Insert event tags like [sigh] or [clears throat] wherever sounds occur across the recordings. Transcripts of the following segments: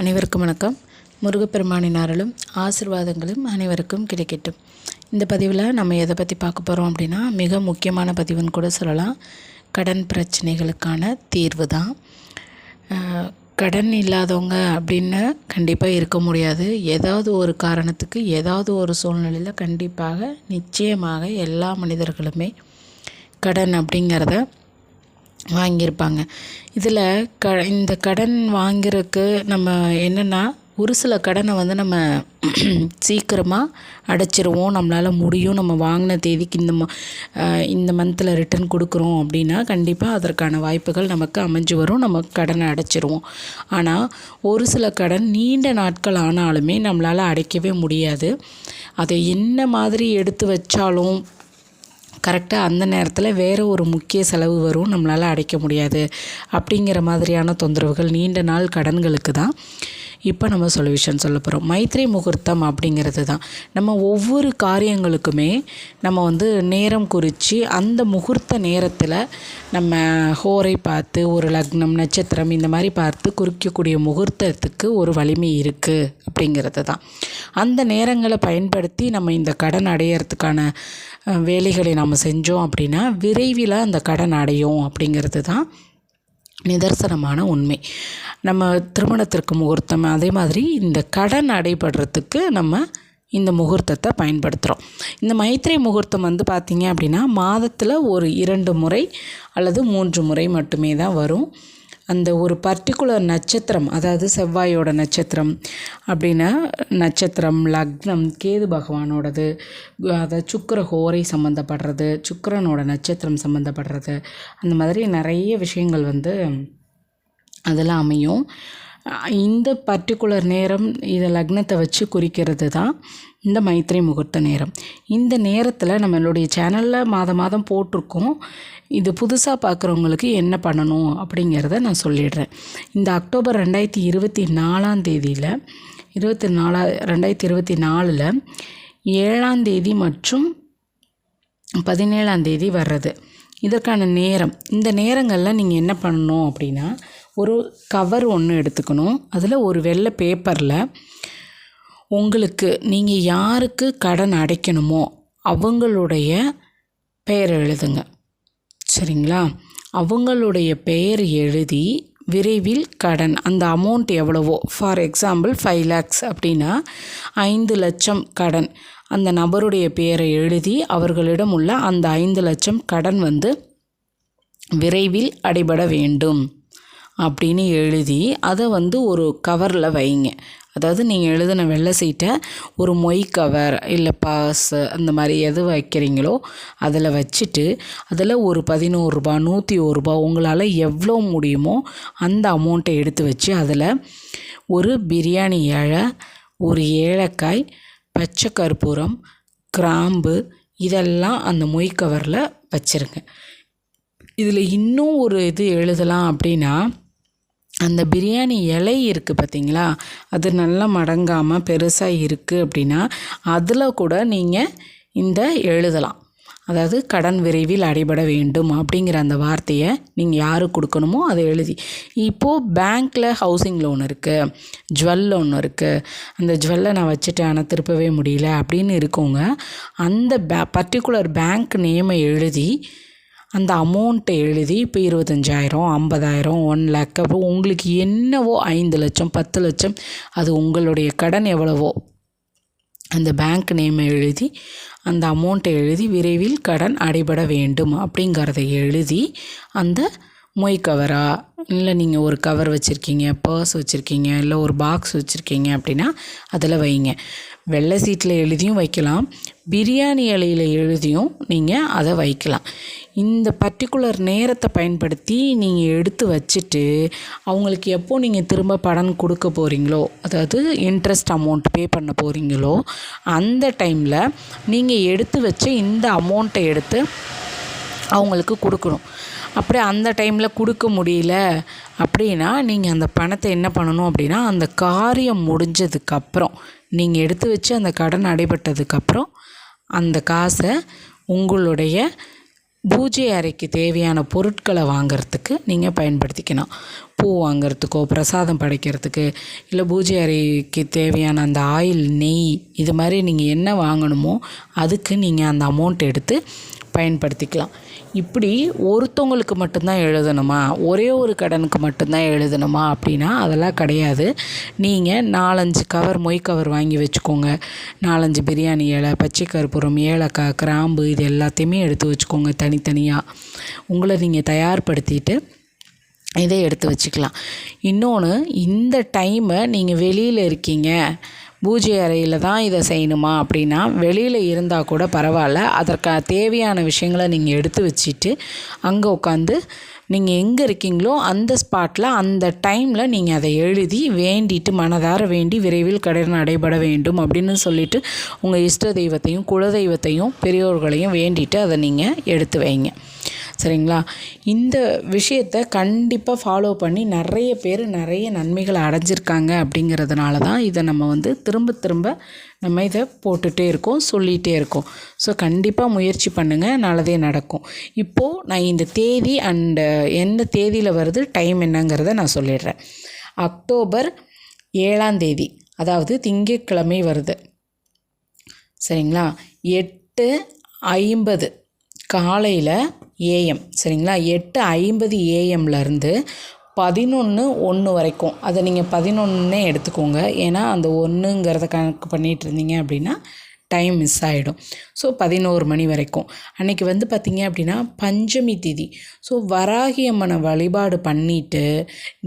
அனைவருக்கும் வணக்கம். முருகப்பெருமானின் அருளும் ஆசிர்வாதங்களும் அனைவருக்கும் கிடைக்கட்டும். இந்த பதிவில் நம்ம எதை பற்றி பார்க்க போகிறோம் அப்படின்னா மிக முக்கியமான பதிவுன்னு கூட சொல்லலாம். கடன் பிரச்சனைகளுக்கான தீர்வு தான். கடன் இல்லாதவங்க அப்படின்னு கண்டிப்பாக இருக்க முடியாது. ஏதாவது ஒரு காரணத்துக்கு ஏதாவது ஒரு சூழ்நிலையில் கண்டிப்பாக நிச்சயமாக எல்லா மனிதர்களுமே கடன் அப்படிங்கிறத வாங்கியிருப்பாங்க. இதில் க இந்த கடன் வாங்குறதுக்கு நம்ம என்னென்னா ஒரு சில கடனை வந்து நம்ம [clears throat] சீக்கிரமாக அடைச்சிருவோம். நம்மளால் முடியும். நம்ம வாங்கின தேதிக்கு இந்த ம இந்த மந்தில் ரிட்டர்ன் கொடுக்குறோம் அப்படின்னா கண்டிப்பாக அதற்கான வாய்ப்புகள் நமக்கு அமைஞ்சு வரும். நம்ம கடனை அடைச்சிருவோம். ஆனால் ஒரு சில கடன் நீண்ட நாட்கள் ஆனாலுமே நம்மளால் அடைக்கவே முடியாது. அதை என்ன மாதிரி எடுத்து வச்சாலும் கரெக்டாக அந்த நேரத்தில் வேறு ஒரு முக்கிய செலவு வரும் நம்மளால் அடைக்க முடியாது. அப்படிங்கிற மாதிரியான தொந்தரவுகள் நீண்ட நாள் கடன்களுக்கு தான். இப்போ நம்ம சொல்யூஷன் சொல்ல போகிறோம் மைத்ரி முகூர்த்தம் அப்படிங்கிறது தான். நம்ம ஒவ்வொரு காரியங்களுக்குமே நம்ம வந்து நேரம் குறித்து அந்த முகூர்த்த நேரத்தில் நம்ம ஹோரை பார்த்து ஒரு லக்னம் நட்சத்திரம் இந்த மாதிரி பார்த்து குறிக்கக்கூடிய முகூர்த்தத்துக்கு ஒரு வலிமை இருக்குது அப்படிங்கிறது தான். அந்த நேரங்களை பயன்படுத்தி நம்ம இந்த கடன் அடையிறதுக்கான வேலைகளை நம்ம செஞ்சோம் அப்படின்னா விரைவில் அந்த கடன் அடையும் அப்படிங்கிறது தான் நிதர்சனமான உண்மை. நம்ம திருமணத்திற்கு முகூர்த்தம் அதே மாதிரி இந்த கடன் அடைபடுறதுக்கு நம்ம இந்த முகூர்த்தத்தை பயன்படுத்துகிறோம் இந்த மைத்திரை முகூர்த்தம் வந்து பார்த்திங்க அப்படின்னா மாதத்தில் ஒரு இரண்டு முறை அல்லது மூன்று முறை மட்டுமே தான் வரும். அந்த ஒரு பர்டிகுலர் நட்சத்திரம் அதாவது செவ்வாயோட நட்சத்திரம் அப்படின்னா நட்சத்திரம் லக்னம் கேது பகவானோடது அதாவது சுக்கர ஹோரை சம்மந்தப்படுறது சுக்கரனோட நட்சத்திரம் சம்மந்தப்படுறது அந்த மாதிரி நிறைய விஷயங்கள் வந்து அதில் அமையும். இந்த பர்டிகுலர் நேரம் இதை லக்னத்தை வச்சு குறிக்கிறது தான் இந்த மைத்திரை முகூர்த்த நேரம். இந்த நேரத்தில் நம்மளுடைய சேனலில் மாதம் மாதம் போட்டிருக்கோம். இது புதுசாக பார்க்குறவங்களுக்கு என்ன பண்ணணும் அப்படிங்கிறத நான் சொல்லிடுறேன். இந்த அக்டோபர் ரெண்டாயிரத்தி இருபத்தி நாலாம் தேதியில் இருபத்தி நாலா ரெண்டாயிரத்தி இருபத்தி நாலில் ஏழாம் தேதி மற்றும் பதினேழாம் தேதி வர்றது. இதற்கான நேரம். இந்த நேரங்களில் நீங்கள் என்ன பண்ணணும் அப்படின்னா ஒரு கவர் ஒன்று எடுத்துக்கணும். அதில் ஒரு வெள்ளை பேப்பரில் உங்களுக்கு நீங்கள் யாருக்கு கடன் அடைக்கணுமோ அவங்களுடைய பெயர் எழுதுங்க. சரிங்களா? அவங்களுடைய பெயர் எழுதி விரைவில் கடன் அந்த அமௌண்ட் எவ்வளவோ ஃபார் எக்ஸாம்பிள் ஃபைவ் லேக்ஸ் அப்படின்னா ஐந்து லட்சம் கடன். அந்த நபருடைய பெயரை எழுதி அவர்களிடம் உள்ள அந்த ஐந்து லட்சம் கடன் வந்து விரைவில் அடைபட வேண்டும். அப்படின்னு எழுதி அதை வந்து ஒரு கவரில் வைங்க. அதாவது நீங்கள் எழுதின வெள்ளை சீட்டை ஒரு மொய் கவர் இல்லை பாஸ் அந்த மாதிரி எது வைக்கிறீங்களோ அதில் வச்சுட்டு அதில் ஒரு பதினோரு ரூபா நூற்றி ஒரு ரூபா உங்களால் எவ்வளோ முடியுமோ அந்த அமௌண்ட்டை எடுத்து வச்சு அதில் ஒரு பிரியாணி இலை ஒரு ஏலக்காய் பச்சை கற்பூரம் கிராம்பு இதெல்லாம் அந்த மொய் கவரில் வச்சுருங்க. இதில் இன்னும் ஒரு இது எழுதலாம் அப்படின்னா அந்த பிரியாணி இலை இருக்குது பார்த்தீங்களா அது நல்லா மடங்காமல் பெருசாக இருக்குது அப்படின்னா அதில் கூட நீங்கள் இந்த எழுதலாம். அதாவது கடன் விரைவில் அடைபட வேண்டும் அப்படிங்கிற அந்த வார்த்தையை நீங்கள் யாருக்கு கொடுக்கணுமோ அதை எழுதி. இப்போது பேங்க்கில் ஹவுசிங் லோன் இருக்குது ஜுவல் லோன் இருக்குது அந்த ஜுவல்லை நான் வச்சுட்டேன் ஆனால் திருப்பவே முடியல அப்படின்னு இருக்கவங்க அந்த பே பர்டிகுலர் பேங்க் நேமை எழுதி அந்த அமௌண்ட்டை எழுதி இப்போ இருபத்தஞ்சாயிரம் ஐம்பதாயிரம் ஒன் லேக் அப்போ உங்களுக்கு என்னவோ ஐந்து லட்சம் பத்து லட்சம் அது உங்களுடைய கடன் எவ்வளவோ அந்த பேங்க் நேமை எழுதி அந்த அமௌண்ட்டை எழுதி விரைவில் கடன் அடைபட வேண்டும் அப்படிங்கிறத எழுதி அந்த மொய் கவரா இல்லை நீங்கள் ஒரு கவர் வச்சுருக்கீங்க பர்ஸ் வச்சுருக்கீங்க இல்லை ஒரு பாக்ஸ் வச்சுருக்கீங்க அப்படின்னா அதில் வைங்க. வெள்ளை சீட்டில் எழுதியும் வைக்கலாம். பிரியாணி இலையில் எழுதியும் நீங்கள் அதை வைக்கலாம். இந்த பர்டிகுலர் நேரத்தை பயன்படுத்தி நீங்கள் எடுத்து வச்சுட்டு அவங்களுக்கு எப்போது நீங்கள் திரும்ப படம் கொடுக்க போகிறீங்களோ அதாவது இன்ட்ரெஸ்ட் அமௌண்ட் பே பண்ண போகிறீங்களோ அந்த டைமில் நீங்கள் எடுத்து வச்ச இந்த அமௌண்ட்டை எடுத்து அவங்களுக்கு கொடுக்கணும். அப்படியே அந்த டைமில் கொடுக்க முடியல அப்படின்னா நீங்கள் அந்த பணத்தை என்ன பண்ணணும் அப்படின்னா அந்த காரியம் முடிஞ்சதுக்கப்புறம் நீங்கள் எடுத்து வச்சு அந்த கடன் அடைபட்டதுக்கப்புறம் அந்த காசை உங்களுடைய பூஜை அறைக்கு தேவையான பொருட்களை வாங்கிறதுக்கு நீங்கள் பயன்படுத்திக்கலாம் பூ வாங்கிறதுக்கோ பிரசாதம் படைக்கிறதுக்கு இல்லை பூஜை அறைக்கு தேவையான அந்த ஆயில் நெய் இது மாதிரி நீங்கள் என்ன வாங்கணுமோ அதுக்கு நீங்கள் அந்த அமௌண்ட் எடுத்து பயன்படுத்திக்கலாம். இப்படி ஒருத்தவங்களுக்கு மட்டும்தான் எழுதணுமா? ஒரே ஒரு கடனுக்கு மட்டும்தான் எழுதணுமா? அப்படின்னா அதெல்லாம் கிடையாது. நீங்கள் நாலஞ்சு கவர் மொய் கவர் வாங்கி வச்சுக்கோங்க. நாலஞ்சு பிரியாணி இலை பச்சை கற்பூரம் ஏலக்காய் கிராம்பு இது எல்லாத்தையுமே எடுத்து வச்சுக்கோங்க தனித்தனியாக உங்களை நீங்கள் தயார்படுத்திட்டு இதை எடுத்து வச்சுக்கலாம். இன்னொன்று இந்த டைமை நீங்கள் வெளியில் இருக்கீங்க. பூஜை அறையில் தான் இதை செய்யணுமா அப்படின்னா வெளியில் இருந்தால் கூட பரவாயில்ல. அதற்கான தேவையான விஷயங்களை நீங்கள் எடுத்து வச்சுட்டு அங்கே உட்காந்து நீங்கள் எங்கே இருக்கீங்களோ அந்த ஸ்பாட்டில் அந்த டைமில் நீங்கள் அதை எழுதி வேண்டிட்டு மனதார வேண்டி விரைவில் கடன் நடைபெற வேண்டும் அப்படின்னு சொல்லிவிட்டு உங்கள் இஷ்ட தெய்வத்தையும் குலதெய்வத்தையும் பெரியோர்களையும் வேண்டிட்டு அதை நீங்கள் எடுத்து வைங்க. சரிங்களா? இந்த விஷயத்த கண்டிப்பாக ஃபாலோ பண்ணி நிறைய பேர் நிறைய நன்மைகளை அடைஞ்சிருக்காங்க அப்படிங்கிறதுனால தான் இதை நம்ம வந்து திரும்ப திரும்ப நம்ம இதை போட்டுகிட்டே இருக்கோம் சொல்லிகிட்டே இருக்கோம். ஸோ கண்டிப்பாக முயற்சி பண்ணுங்கள் நல்லதே நடக்கும். இப்போது நான் இந்த தேதி அண்டு எந்த தேதியில் வருது டைம் என்னங்கிறத நான் சொல்லிடுறேன். அக்டோபர் ஏழாம் தேதி அதாவது திங்கட்கிழமை வருது. சரிங்களா? எட்டு ஐம்பது. காலையில் ஏஎம் சரிங்களா? எட்டு ஐம்பது ஏஎம்லேருந்து பதினொன்று ஒன்று வரைக்கும். அதை நீங்கள் பதினொன்றுனே எடுத்துக்கோங்க. ஏன்னா அந்த ஒன்றுங்கிறத கணக்கு பண்ணிகிட்டு இருந்தீங்க அப்படின்னா டைம் மிஸ் ஆகிடும் ஸோ பதினோரு மணி வரைக்கும். அன்றைக்கி வந்து பார்த்திங்க அப்படின்னா பஞ்சமி திதி. ஸோ வராகி அம்மனை வழிபாடு பண்ணிவிட்டு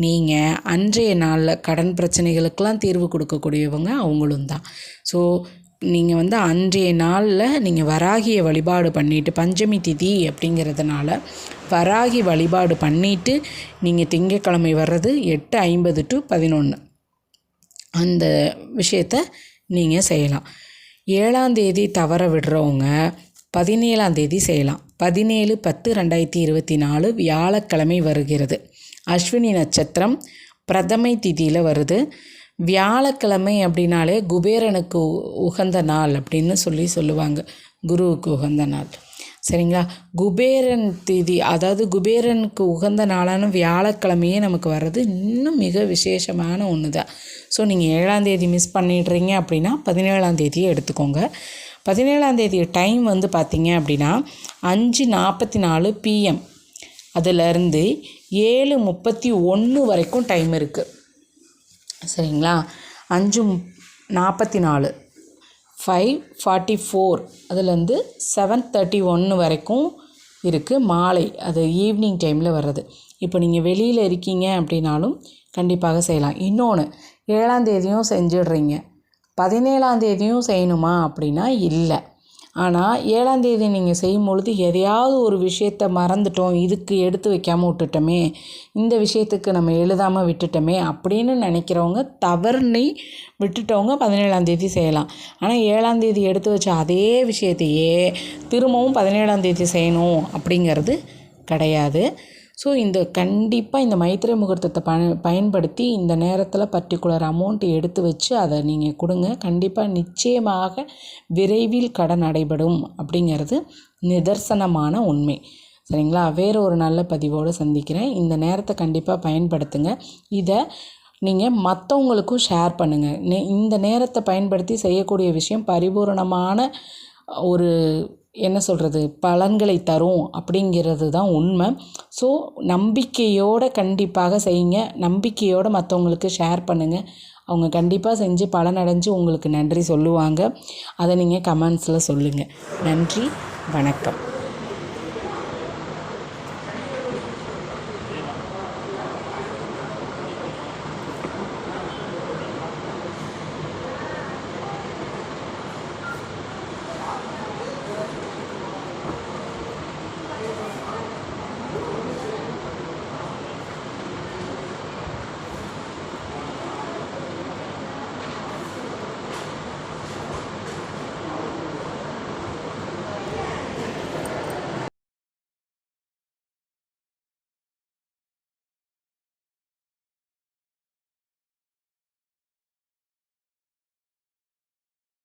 நீங்கள் அன்றைய நாளில் கடன் பிரச்சனைகளுக்கெல்லாம் தீர்வு கொடுக்கக்கூடியவங்க அவங்களும் தான். ஸோ நீங்கள் வந்து அன்றைய நாளில் நீங்கள் வராகியை வழிபாடு பண்ணிவிட்டு பஞ்சமி திதி அப்படிங்கிறதுனால வராகி வழிபாடு பண்ணிவிட்டு நீங்கள் திங்கக்கிழமை வர்றது எட்டு ஐம்பது டு பதினொன்று அந்த விஷயத்த நீங்கள் செய்யலாம். ஏழாந்தேதி தவற விடுறவங்க பதினேழாந்தேதி செய்யலாம். பதினேழு பத்து ரெண்டாயிரத்தி இருபத்தி நாலு வியாழக்கிழமை வருகிறது. அஸ்வினி நட்சத்திரம் பிரதமை திதியில் வருது. வியாழக்கிழமை அப்படின்னாலே குபேரனுக்கு உகந்த நாள் அப்படின்னு சொல்லி சொல்லுவாங்க. குருவுக்கு உகந்த நாள். சரிங்களா? குபேரன் திதி அதாவது குபேரனுக்கு உகந்த நாளான வியாழக்கிழமையே நமக்கு வர்றது இன்னும் மிக விசேஷமான ஒன்று தான் ஸோ நீங்கள் ஏழாந்தேதி மிஸ் பண்ணிடுறீங்க அப்படின்னா பதினேழாந்தேதியை எடுத்துக்கோங்க. பதினேழாந்தேதி டைம் வந்து பார்த்திங்க அப்படின்னா அஞ்சு நாற்பத்தி நாலு பிஎம் அதிலிருந்து ஏழு முப்பத்தி ஒன்று வரைக்கும் டைம் இருக்குது சரிங்களா? அஞ்சு நாற்பத்தி நாலு ஃபைவ் ஃபார்ட்டி ஃபோர் அதுலேருந்து செவன் தேர்ட்டி ஒன்று வரைக்கும் இருக்குது மாலை. அது ஈவினிங் டைமில் வர்றது. இப்போ நீங்கள் வெளியில் இருக்கீங்க அப்படின்னாலும் கண்டிப்பாக செய்யலாம். இன்னொன்று ஏழாந்தேதியும் செஞ்சிடுறீங்க. பதினேழாந்தேதியும் செய்யணுமா அப்படின்னா இல்லை. ஆனால் ஏழாந்தேதி நீங்கள் செய்யும் பொழுது எதையாவது ஒரு விஷயத்த மறந்துட்டோம் இதுக்கு எடுத்து வைக்காமல் விட்டுட்டோமே இந்த விஷயத்துக்கு நம்ம எழுதாமல் விட்டுட்டோமே அப்படின்னு நினைக்கிறவங்க தவறுனை விட்டுட்டவங்க பதினேழாந்தேதி செய்யலாம். ஆனால் ஏழாந்தேதி எடுத்து வச்ச அதே விஷயத்தையே திரும்பவும் பதினேழாந்தேதி செய்யணும் அப்படிங்கிறது கிடையாது. ஸோ இந்த கண்டிப்பாக இந்த மைத்திரை முகூர்த்தத்தை ப பயன்படுத்தி இந்த நேரத்தில் பர்டிகுலர் அமௌண்ட் எடுத்து வச்சு அதை நீங்கள் கொடுங்க. கண்டிப்பாக நிச்சயமாக விரைவில் கடன் நடைபெறும் அப்படிங்கிறது நிதர்சனமான உண்மை. சரிங்களா? வேறு ஒரு நல்ல பதிவோடு சந்திக்கிறேன். இந்த நேரத்தை கண்டிப்பாக பயன்படுத்துங்க. இதை நீங்கள் மற்றவங்களுக்கும் ஷேர் பண்ணுங்கள் இந்த நேரத்தை பயன்படுத்தி செய்யக்கூடிய விஷயம் பரிபூரணமான ஒரு என்ன சொல்கிறது பலன்களை தரும் அப்படிங்கிறது தான் உண்மை. ஸோ நம்பிக்கையோடு கண்டிப்பாக செய்யுங்க. நம்பிக்கையோடு மற்றவங்களுக்கு ஷேர் பண்ணுங்கள் அவங்க கண்டிப்பாக செஞ்சு பலனடைஞ்சு உங்களுக்கு நன்றி சொல்லுவாங்க. அதை நீங்கள் கமெண்ட்ஸில் சொல்லுங்கள் நன்றி வணக்கம்.